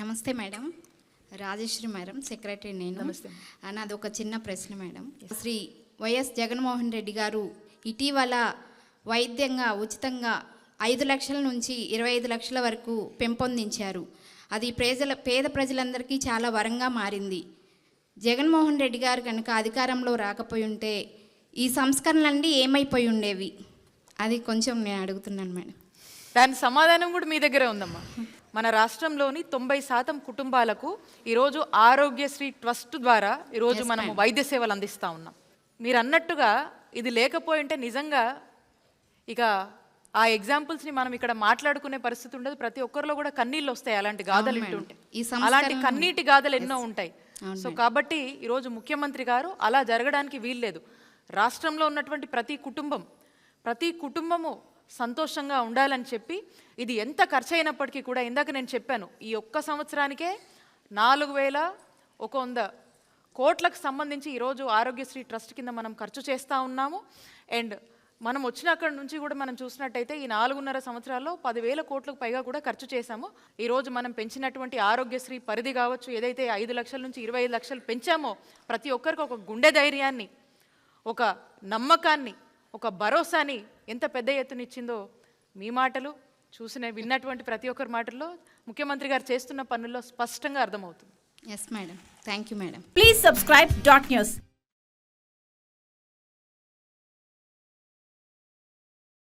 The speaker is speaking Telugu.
నమస్తే మేడం. రాజశ్రీ మేడం సెక్రటరీ నేను. నాది ఒక చిన్న ప్రశ్న madam. Shri Y S Jaganmohan Reddy గారు ఇటీవల వైద్యంగా ఉచితంగా ఐదు లక్షల నుంచి ఇరవై ఐదు లక్షల వరకు పెంపొందించారు. అది ప్రజల పేద ప్రజలందరికీ చాలా వరంగా మారింది. జగన్మోహన్ రెడ్డి గారు కనుక అధికారంలో రాకపోయి ఉంటే ఈ సంస్కరణలన్నీ ఏమైపోయి ఉండేవి? అది కొంచెం నేను అడుగుతున్నాను మేడం. దాని సమాధానం కూడా మీ దగ్గరే ఉందమ్మా. మన రాష్ట్రంలోని తొంభై శాతం కుటుంబాలకు ఈరోజు ఆరోగ్యశ్రీ ట్రస్ట్ ద్వారా ఈరోజు మనము వైద్య సేవలు అందిస్తూ ఉన్నాం. మీరు అన్నట్టుగా ఇది లేకపోయి ఉంటే నిజంగా ఇక ఆ ఎగ్జాంపుల్స్ని మనం ఇక్కడ మాట్లాడుకునే పరిస్థితి ఉండదు. ప్రతి ఒక్కరిలో కూడా కన్నీళ్ళు వస్తాయి అలాంటి గాథలు అవును మేడం. వింటుంటే ఈ సంస్కరణ- అలాంటి కన్నీటి గాథలు ఎన్నో ఉంటాయి. సో కాబట్టి ఈరోజు ముఖ్యమంత్రి గారు అలా జరగడానికి వీల్లేదు. రాష్ట్రంలో ఉన్నటువంటి ప్రతి కుటుంబం ప్రతి కుటుంబము సంతోషంగా ఉండాలని చెప్పి ఇది ఎంత ఖర్చు అయినప్పటికీ కూడా ఇందాక నేను చెప్పాను ఈ ఒక్క సంవత్సరానికే నాలుగు వేల ఒక వంద కోట్లకు సంబంధించి ఈరోజు ఆరోగ్యశ్రీ ట్రస్ట్ కింద మనం ఖర్చు చేస్తూ ఉన్నాము. అండ్ మనం వచ్చిన అక్కడి నుంచి కూడా మనం చూసినట్టయితే ఈ నాలుగున్నర సంవత్సరాల్లో పదివేల కోట్లకు పైగా కూడా ఖర్చు చేశాము. ఈరోజు మనం పెంచినటువంటి ఆరోగ్యశ్రీ పరిధి కావచ్చు ఏదైతే ఐదు లక్షల నుంచి ఇరవై ఐదు లక్షలు పెంచామో ప్రతి ఒక్కరికి ఒక గుండె ధైర్యాన్ని ఒక నమ్మకాన్ని ఒక భరోసాని ఎంత పెద్ద ఎత్తున ఇచ్చిందో మీ మాటలు చూసిన విన్నటువంటి ప్రతి ఒక్కరి మాటల్లో ముఖ్యమంత్రి గారు చేస్తున్న పనుల్లో స్పష్టంగా అర్థమవుతుంది. Yes madam thank you madam Please subscribe dot news.